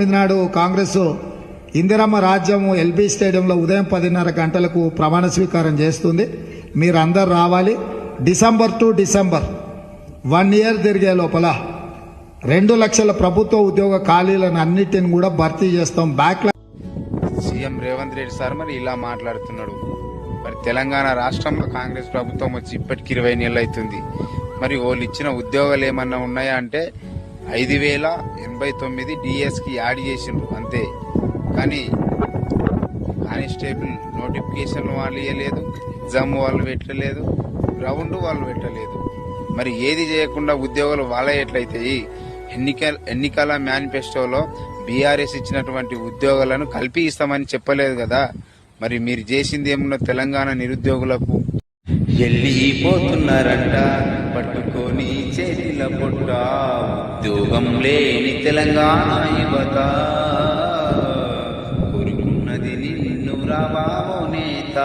తొమ్మిది నాడు కాంగ్రెస్ ఇందిరమ్మ రాజ్యము ఎల్బీ స్టేడియంలో ఉదయం పదిన్నర గంటలకు ప్రమాణ స్వీకారం చేస్తుంది. మీరందరు రావాలి. December to December one year తిరిగే లోపల రెండు లక్షల ప్రభుత్వ ఉద్యోగ ఖాళీలను అన్నిటిని కూడా భర్తీ చేస్తాం. Back CM Revanth Reddy sir మరి ఇలా మాట్లాడుతున్నాడు. మరి తెలంగాణ రాష్ట్రంలో కాంగ్రెస్ ప్రభుత్వం వచ్చి ఇప్పటికి ఇరవై నెలలు అవుతుంది. మరి వాళ్ళు ఇచ్చిన ఉద్యోగాలు ఏమన్నా ఉన్నాయా అంటే ఐదు వేల ఎనభై తొమ్మిది డిఎస్కి యాడ్ చేసిండ్రు అంతే. కానీ కానిస్టేబుల్ నోటిఫికేషన్ వాళ్ళు ఇవ్వలేదు ఎగ్జామ్ వాళ్ళు పెట్టలేదు గ్రౌండ్ వాళ్ళు పెట్టలేదు. మరి ఏది చేయకుండా ఉద్యోగాలు వాళ్ళ ఎట్లయితాయి ఎన్నికల ఎన్నికల మేనిఫెస్టోలో బీఆర్ఎస్ ఇచ్చినటువంటి ఉద్యోగాలను కల్పి ఇస్తామని చెప్పలేదు కదా. మరి మీరు చేసింది ఏమన్నా తెలంగాణ నిరుద్యోగులకు వెళ్ళిపోతున్నారంట పట్టుకొని చేతిల పొట్ట ఉద్యోగం లేని తెలంగాణ యువత. కోరుకున్నది నిన్ను రావామో నేత.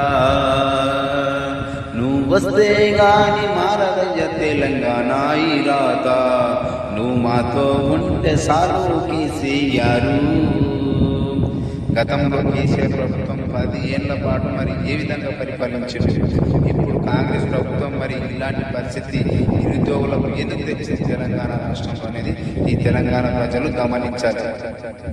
నువ్వు వస్తే గాని మారదయ్య తెలంగాణ ఈ రాత నువ్వు మాతో ఉంటే సారు కేసీఆరు గతంలో కేసీఆర్ ప్రభుత్వం పది ఏళ్ళ పాటు మరి ఏ విధంగా పరిపాలించింది? ఇప్పుడు కాంగ్రెస్ ప్రభుత్వం మరి ఇలాంటి పరిస్థితి నిరుద్యోగులకు ఎందుకు తెచ్చింది? తెలంగాణ రాష్ట్రంలో అనేది ఈ తెలంగాణ ప్రజలు గమనించాలి.